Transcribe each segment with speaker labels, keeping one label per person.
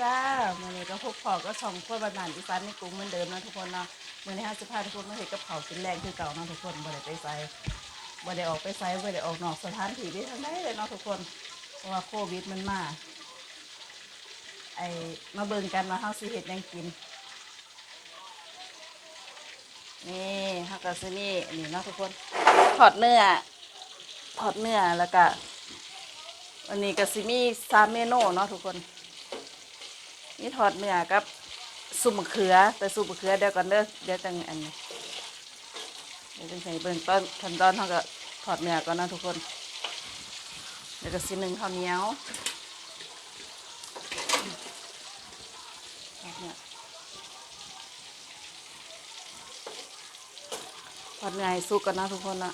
Speaker 1: จ้ามื่อนี้ก็พบพอก็สองคนบ้านอีสานในกรุงเหมือนเดิมนะทุกคนเนาะมื่อนี้ห้าสิบห้าทุกคนมาเห็นกับเขาวกินแรงคือเก่านาะทุกคนบ่ได้ไปไสบ่ได้ออกไปไสบ่ได้ออกนอกสถานที่ที่ทางไหนเลยเนาะทุกคนเพราะว่าโควิดมันมาไอมาเบิ่งกันว่าเฮาสิเฮ็ดยังกิน นี่เฮาก็สิมีอันนี้เนาะทุกคนทอดเนื้อทอดเนื้อแล้วก็วันนี้ก็สิมีสามเมนูเนาะทุกคน นี่ทอดเนื้อกับซุปมะเขือ แต่ซุปมะเขือเดี๋ยวก่อนเด้อเดี๋ยวจังอันนี้เดี๋ยวจังใส่เบิ่งต้นขั้นตอนเขาก็ทอดเนื้อก่อนนะทุกคนแล้วก็สิหนึ่งข้าวเหนียวทอดเนื้อทอดเนื้อให้สุกก่อนนะทุกคนนะ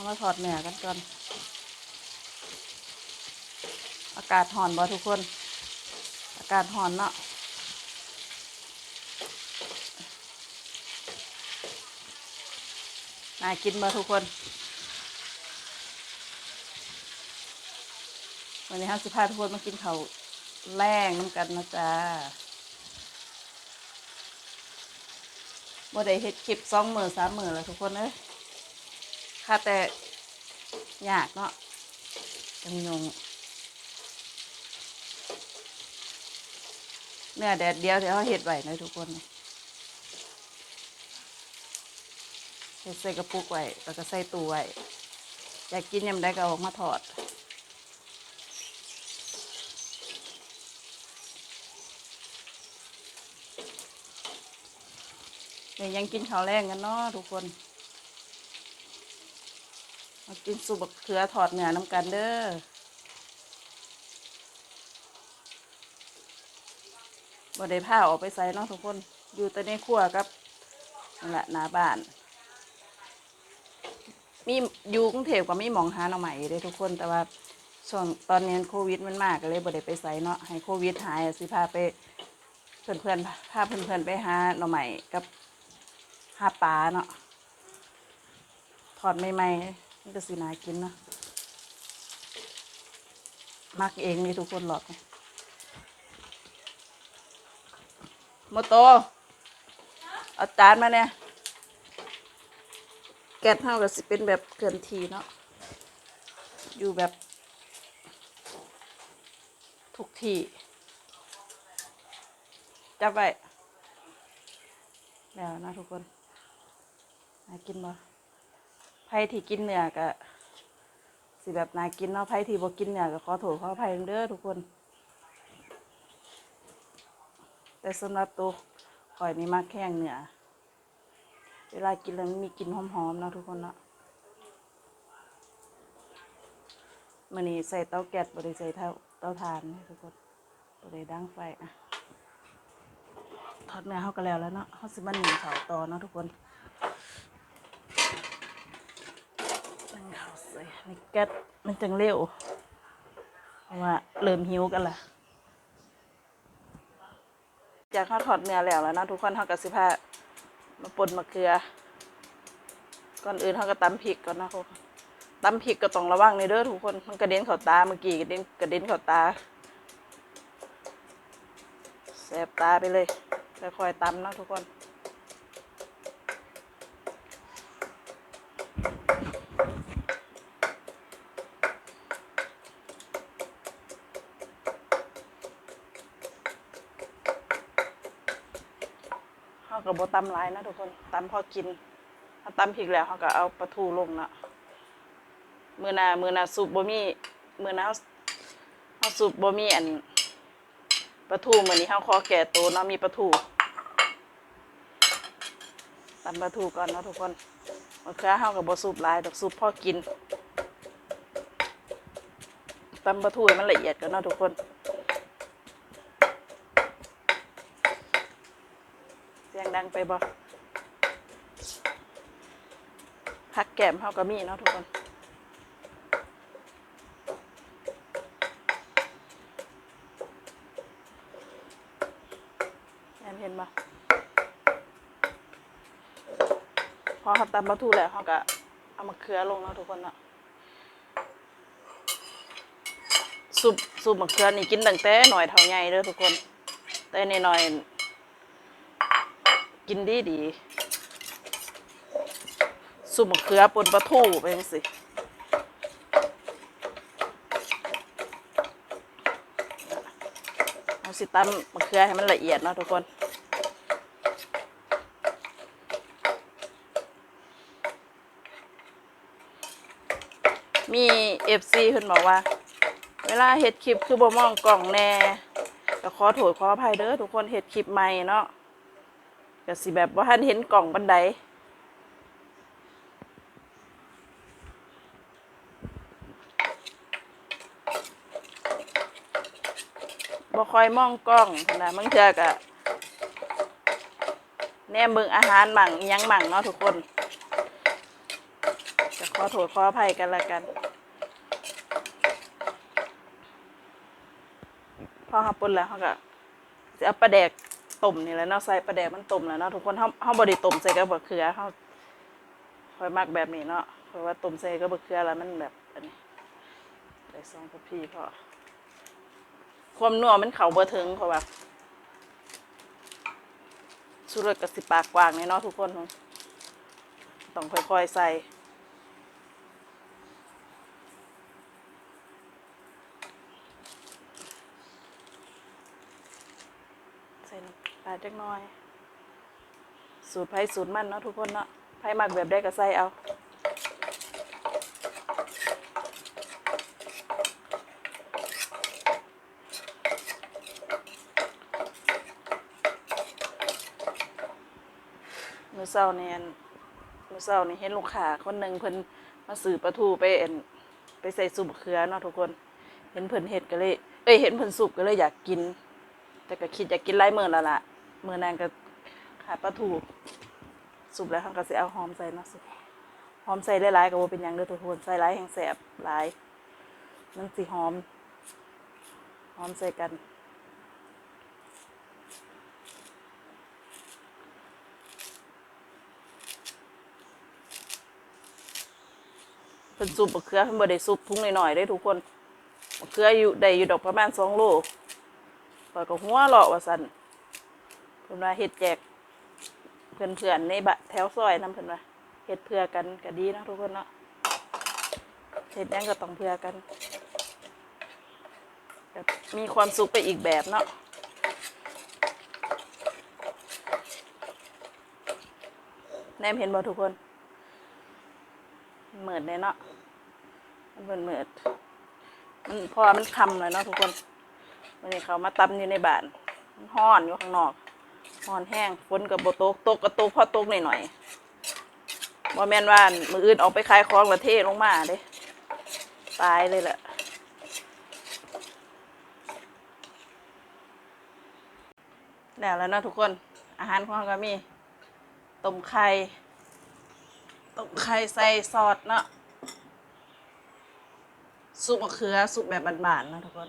Speaker 1: เอามาทอดเนื้อกันก่อน อากาศห่อนบ่ทุกคน อากาศห่อนเนาะน่ากินบ่ทุกคน วันนี้ห้าสิบห้าทุกคนมากินเขาแรงน้ำกันนะจ๊ะบ่ได้เฮ็ดคลิปสองมือสามมือแล้วทุกคนเอ้ย ค่าแต่ยากเนาะจังยงเนื้อแดดเดียวเดี๋ยวเขาเฮ็ดไหวนะทุกคนเฮ็ดใส่กระปุกไว้แล้วก็ใส่ตู้ไว้อยากกินยำได้ก็อออกมาถอดเดี๋ยวยังกินข้าวแรงกันเนาะทุกคน มากินสุบักเขือถอดเนื้อน้ำกันเด้อบ่ได้ผ้าออกไปใส่เนาะทุกคน อยู่แต่ในครัวกับนั่นแหละหน้าบ้าน มีอยู่กรุงเทพก็มีหมองหาหน่อใหม่เลยทุกคนแต่ว่าช่วงตอนนี้โควิดมันมากก็เลยบ่ได้ไปใส่เนาะให้โควิดหายสิพาไปเพื่อนเพื่อนๆพาเพื่อนเพื่อนๆไปหาหน่อใหม่กับหาปลาเนาะถอดใหม่ๆ มันก็สิน่ากินเนาะมักเองนี่ทุกคนหลอกโมโตเอาจานมาเนี่ยแกะเท่ากับสิเป็นแบบเกินทีเนาะอยู่แบบ ทุกที่จับไว้แล้วนะทุกคนน่ากินบ่ ไผที่กินเนื้อก็สิแบบน่ากินเนาะไผที่บ่กินเนื้อก็ขอโทษขออภัยเด้อทุกคน แต่สำหรับตัวข่อยนี่มักแข้งเนื้อเวลากินแล้วมีกลิ่นหอมๆเนาะทุกคนเนาะมันนี้ใส่เตาแก๊สบริใส่เตาเตาถ่านนะทุกคนบริดังไฟอะทอดเนื้อเขาก็แล้วแล้วเนาะเขาสิมันหนึ่งเขาต่อเนาะทุกคนนึ่ง เขาวใส่ในแก๊สมันจังเร็วเพราะว่าเริ่มหิวกันละจากเขาทอดเนื้อแล้วแล้วนะทุกคนเขากับสิพามาปนมะเขือ ก่อนอื่นเขาก็ตำพริกก่อนนะทุกคนตำพริกก็ต้องระวังในเด้อทุกคนมันกระเด็นเข้าตาเมื่อกี้กระเด็นกระเด็นเข้าตาแสบตาไปเลยค่อยๆตำนะทุกคน ก็บ่ตำหลายนะทุกคนตำพอกินถ้าตำพริกแล้วเขาก็เอาปลาทูลงนะมือหนามือหนาสูบบ่มีมือหนาเขาสูบบ่มีอันปลาทูมือนี้เขาขอแก่ตัวเนาะมีปลาทูตำปลาทูก่อนเนาะทุกคนมะเขือเขาก็บ่สูบหลายดอกสูบพอกินตำปลาทูให้มันละเอียดกันเนาะทุกคน เสียง ดังไปบ่พักแกมเฮาก็มีเนาะทุกคนอันเห็นปะพอเขาตำปลาทูแล้วเขาก็เอามาเคือลงเนาะทุกคนเนาะซุปซุปมะเขือนี่กินตั้งแต่หน่อยเท่าใหญ่เด้อทุกคน แต่ในหน่อย กินดีดีๆซุปมะเขือปนปลาทูไปจังสิเอาสิตำมะเขือให้มันละเอียดเนาะทุกคนมีเอฟซีเพิ่นบอกว่า เวลาเฮ็ดคลิปคือบ่มองกล่องแน่ก็ขอโทษขออภัยเด้อทุกคนเฮ็ดคลิปใหม่เนาะ ก็สิแบบว่าท่านเห็นกล่องบันไดบ่คอยมองกล้องนะบางเทือก็แนมเบิ่งอาหารหมั่งยังหมั่งเนาะทุกคนก็ขอโทษขออภัยกันละกัน พอเขาปุ่นแล้วเขาก็จะเอาปลาแดก ต้มนี่แหละเนาะใส่ปลาแดกมันต้มแล้วเนาะทุกคนเขาเขาบได้ต้มใส่กับมะเขือเขาค่อยมักแบบนี้เนาะเพราะว่าต้มใส่กับมะเขือแล้วมันแบบอันนี้ได้สองพพี่พอความนัวมันเข่าเบอถึงเพราะว่าสุรสกับสิปากกว้างเนี่ยเนาะทุกคนต้องค่อยๆใส่ ใส่น้ำปลา จักหน่อย สูตรไผ่สูตรมันเนาะทุกคนเนาะไผ่มักแบบได้ก็ใส่เอามื้อเช้านี่อันมื้อเช้านี่เห็นลูกค้าคนหนึ่งเพิ่นมาซื้อปลาทูไปเอ็นไปใส่ซุปเขือเนาะทุกคน เห็นเพิ่นเฮ็ดก็เลย เอ้ยเห็นเพิ่นสุกก็เลยอยากกิน แต่ก็คิดอยากกินหลายมื้อแล้วล่ะ มื้อนั้นก็ขาดปลาทูสุกแล้วเขาก็สิเอาหอมใส่เนาะสิหอมใส่หลายๆก็บ่เป็นหยังเด้อทุกคนใส่หลายแห่งแซ่บหลายมันสิหอม หอมใส่กันเพิ่นซุปมะเขือเพิ่นบ่ได้ซุปทุ่งน้อยๆเด้ทุกคนมะเขืออยู่ได้อยู่ดอกประมาณ2โลปอยก็หัวเราะว่าซั่น พิ่นว่าเฮ็ดแจกเพื่อนๆในบะแถวซอยนํเพิ่นว่าเฮ็ดเพื่อกันก็ดีนะทุกคนเนาะเฮ็ดหยังก็ต้องเพื่อกันแบบมีความสุขไปอีกแบบเนาะแนมเห็นบ่ทุกคนเหมือดเลยเนาะมันเหมือนเหมือดมันเพอมันคำเลยเนาะทุกคนวันนี้เขามาตำอยู่ในบ้านมันห้อนอยู่ข้างนอก ห้อนแห้งฝนกับบตกตกกระตกพอตกหน่อยหน่อยๆบ่แม่นว่ามืออื่นออกไปขายของละเทลงมาเด้ตายเลยแหละแล้วแล้วนะทุกคน อาหารของเราก็มีต้มไข่ต้มไข่ใส่ซอสเนาะซุปมะเขือซุปแบบบานๆนะทุกคน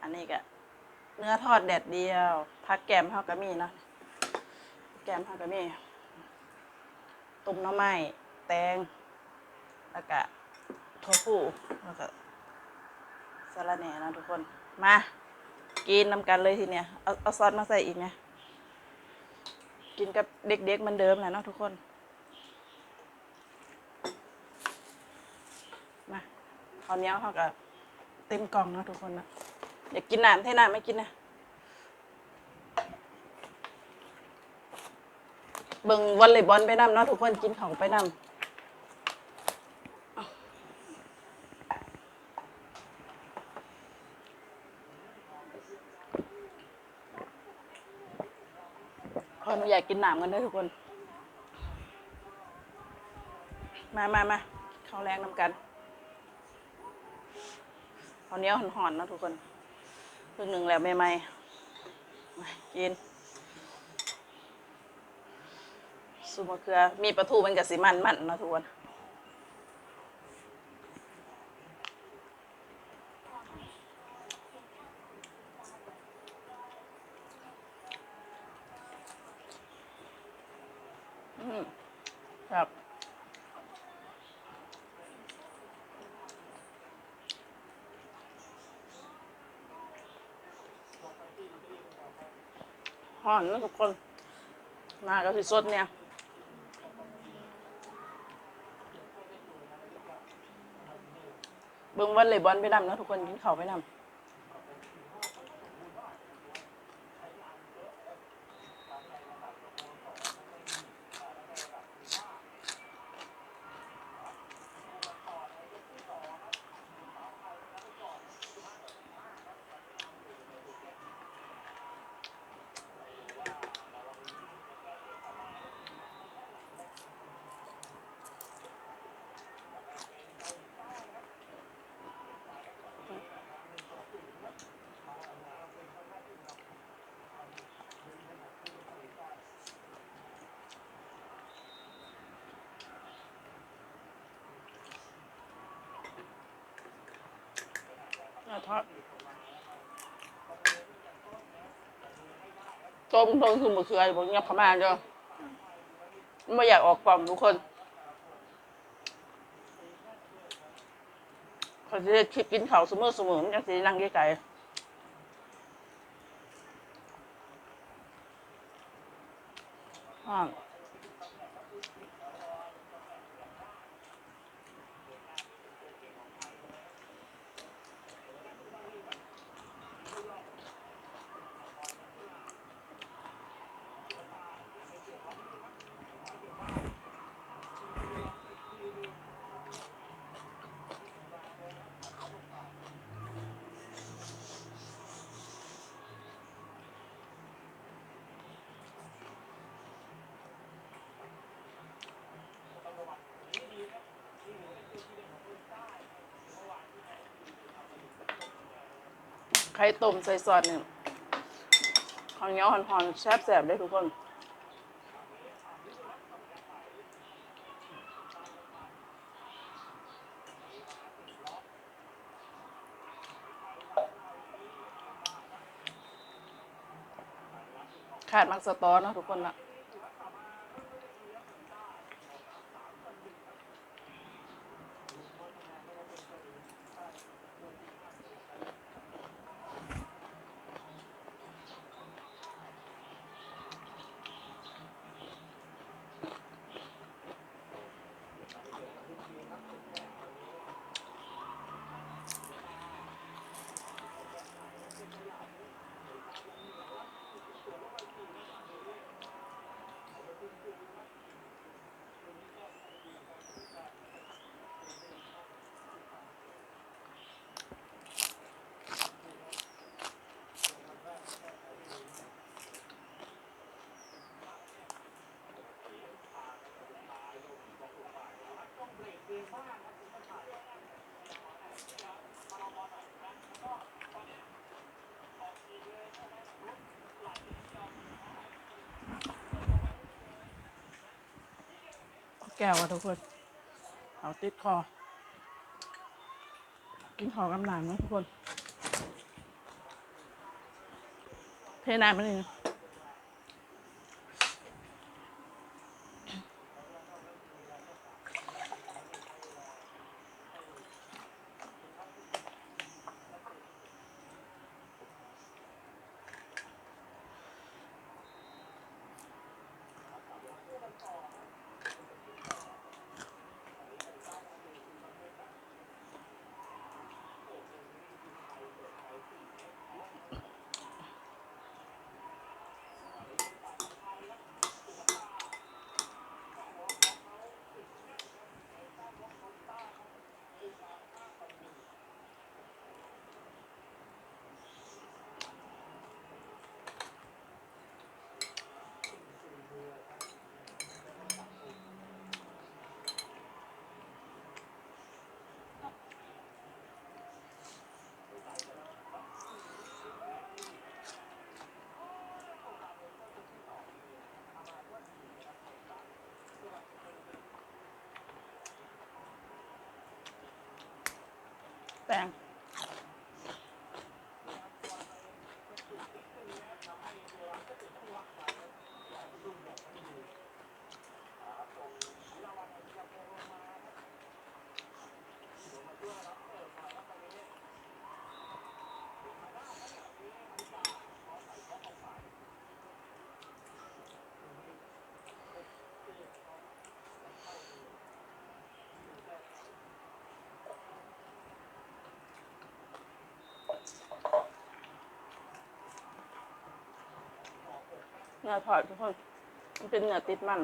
Speaker 1: อันนี้ก็ เนื้อทอดแดดเดียวผักแกมเฮาก็มีเนาะแกมเฮาก็มีตุ้มน้ำไม้แตงแล้วก็ถั่วผู้แล้วก็สาระแหน่นะทุกคน มากินนำกันเลยทีเนี้ยเอาเอาซอสมาใส่อีกไงกินกับเด็กๆเหมันเดิมแหละเนาะทุกคนมาข้าวเหนียวเขาก็เต็มกล่องเนาะทุกคนนะ อยากกินน้ำเท่น้ำไม่กินนะเบิ่งวอลเลย์บอลไปน้ำเนาะทุกคนกินของไปน้ำขอหนูอยากกินน้ำกันด้วยทุกคน มามามาข้าวแรงนำกันข้าวเหนียวห่อนๆเนาะทุกคน เพิ่งหนึ่งแล้วใหม่ๆมากินซุปมะเขือ มีปลาทูมันกับสีมันมันนาะทุกคน ครับ ห่นะทุกคนมาก็สิสดเนี่ยเบิ่งวันเลยบอลไปนำนะทุกคนกินข้าวไปนำ ทอดต้มต้มคือหมะเขือผมงับขมาจ้าไม่อยากออกกล่องทุกคนเขาจะคลิปกินเขาเสมอเสมอมันจะสีนั่งไกลๆอ่า ข่ต้มใส่ซอสเนี่ยข้าวเหนียวหอนๆแซ่บๆเลยทุกคนขาดมักสตอเนาะทุกคนละ แก้วอะทุกคน เอาติดคอ กินขอกำลังนะทุกคน เทน้ำมันนี่ Thanks. เนื้อทอดทุกคน มันเป็นเนื้อติดมัน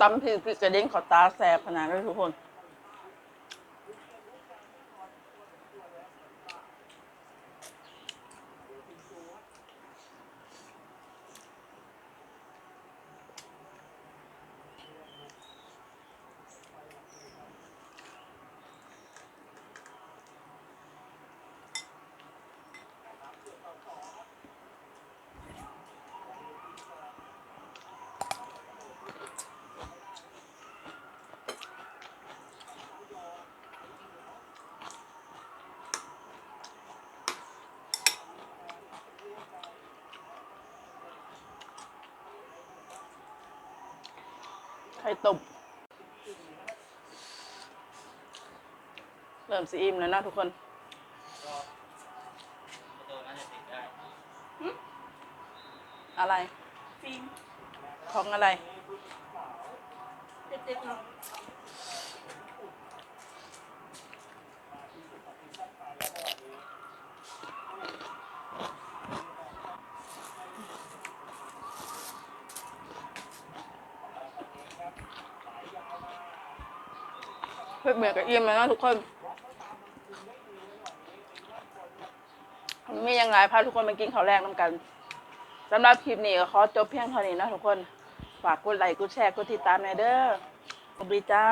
Speaker 1: ตำพริกริกกระเด้งขอตาแสบขนาดนั้นทุกคน ข่ต้มเริ่มซีอิ่มแล้วนะทุกคนอะไร
Speaker 2: ฟิล์ม
Speaker 1: ของอะไร
Speaker 2: เด็กๆเนาะ
Speaker 1: เพื่อนเมียกับอิ่มนะทุกคนมียังไงพาทุกคนมากินข้าวแรกน้ำกันสำหรับคลิปนี้ก็ขอจบเพียงเท่านี้นะทุกคน ฝากกดไลค์กดแชร์กดติดตามในเด้อสวัสดีจ้า